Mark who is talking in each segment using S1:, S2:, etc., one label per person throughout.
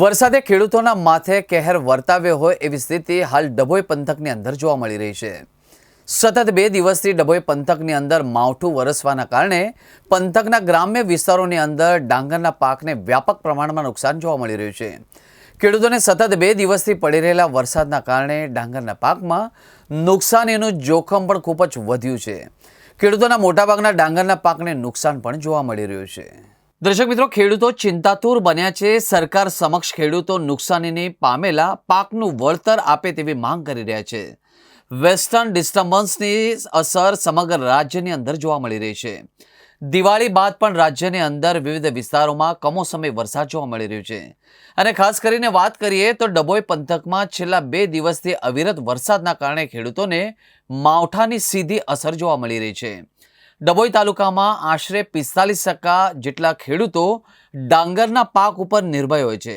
S1: વરસાદે ખેડૂતોના માથે કહેર વર્તાવ્યો હોય એવી સ્થિતિ હાલ ડભોઈ પંથકની અંદર જોવા મળી રહી છે. સતત બે દિવસથી ડભોઈ પંથકની અંદર માવઠું વરસવાના કારણે પંથકના ગ્રામ્ય વિસ્તારોની અંદર ડાંગરના પાકને વ્યાપક પ્રમાણમાં નુકસાન જોવા મળી રહ્યું છે. ખેડૂતોને સતત બે દિવસથી પડી રહેલા વરસાદના કારણે ડાંગરના પાકમાં નુકસાનીનું જોખમ પણ ખૂબ જ વધ્યું છે. ખેડૂતોના મોટાભાગના ડાંગરના પાકને નુકસાન પણ જોવા મળી રહ્યું છે. દર્શક મિત્રો, ખેડૂતો ચિંતાતુર બન્યા છે. સરકાર સમક્ષ ખેડૂતો નુકસાનીની પામેલા પાકનું વળતર આપે તેવી માંગ કરી રહ્યા છે. વેસ્ટર્ન ડિસ્ટર્બન્સની અસર સમગ્ર રાજ્યની અંદર જોવા મળી રહી છે. દિવાળી બાદ પણ રાજ્યની અંદર વિવિધ વિસ્તારોમાં કમોસમી વરસાદ જોવા મળી રહ્યો છે. અને ખાસ કરીને વાત કરીએ તો ડભોઈ પંથકમાં છેલ્લા બે દિવસથી અવિરત વરસાદના કારણે ખેડૂતોને માવઠાની સીધી અસર જોવા મળી રહી છે. ડભોઈ તાલુકામાં આશરે પિસ્તાલીસ ટકા જેટલા ખેડૂતો ડાંગરના પાક ઉપર નિર્ભય હોય છે.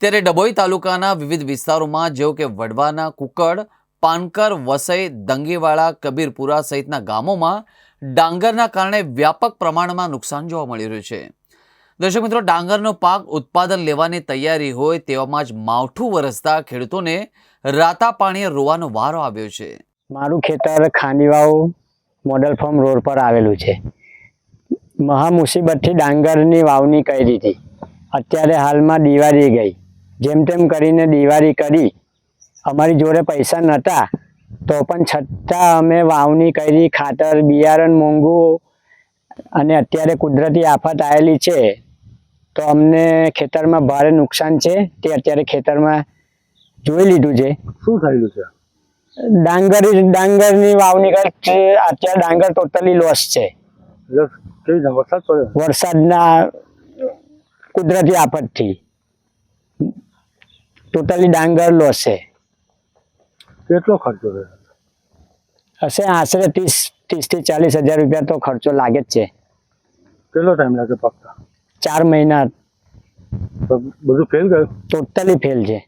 S1: ત્યારે ડભોઈ તાલુકાના વિવિધ વિસ્તારોમાં જેવો કે વડવાના કુકડ, પાનકર, વસઈ દંગીવાળા કબીરપુરા સહિતના ગામોમાં ડાંગરના કારણે વ્યાપક પ્રમાણમાં નુકસાન જોવા મળી રહ્યું છે. દર્શક મિત્રો, ડાંગરનો પાક ઉત્પાદન લેવાની તૈયારી હોય તેવામાં જ માવઠું વરસતા ખેડૂતોને રાતા પાણીએ રોવાનો વારો આવ્યો છે.
S2: મારું ખેતર ખાંડીવાવ મોડલ ફાર્મ રોડ પર આવેલું છે. મહા મુસીબતથી ડાંગરની વાવણી કરી હતી અત્યારે હાલમાં દિવાળી ગઈ. જેમ તેમ કરીને દિવાળી કરી. અમારી જોડે પૈસા નહોતા તો પણ છતાં અમે વાવણી કરી, ખાતર, બિયારણ મોંઘું અને અત્યારે કુદરતી આફત આવેલી છે, તો અમને ખેતરમાં ભારે નુકસાન છે. તે અત્યારે ખેતરમાં જોઈ લીધું છે.
S3: શું થયેલું છે?
S2: ડાંગર ડાંગરની વાવણી કરી અત્યારે ડાંગર ટોટલી લોસ છે. વરસાદના કુદરતી આફતથી ટોટલી ડાંગર લોસ છે.
S3: કેટલો ખર્ચો થયો?
S2: હશે આશરે ત્રીસ ત્રીસથી ચાલીસ હજાર રૂપિયા તો ખર્ચો લાગે જ છે.
S3: કેટલો ટાઈમ લાગે પાકતા?
S2: ચાર મહિના
S3: બધું ફેલ ગયું
S2: ટોટલી ફેલ છે.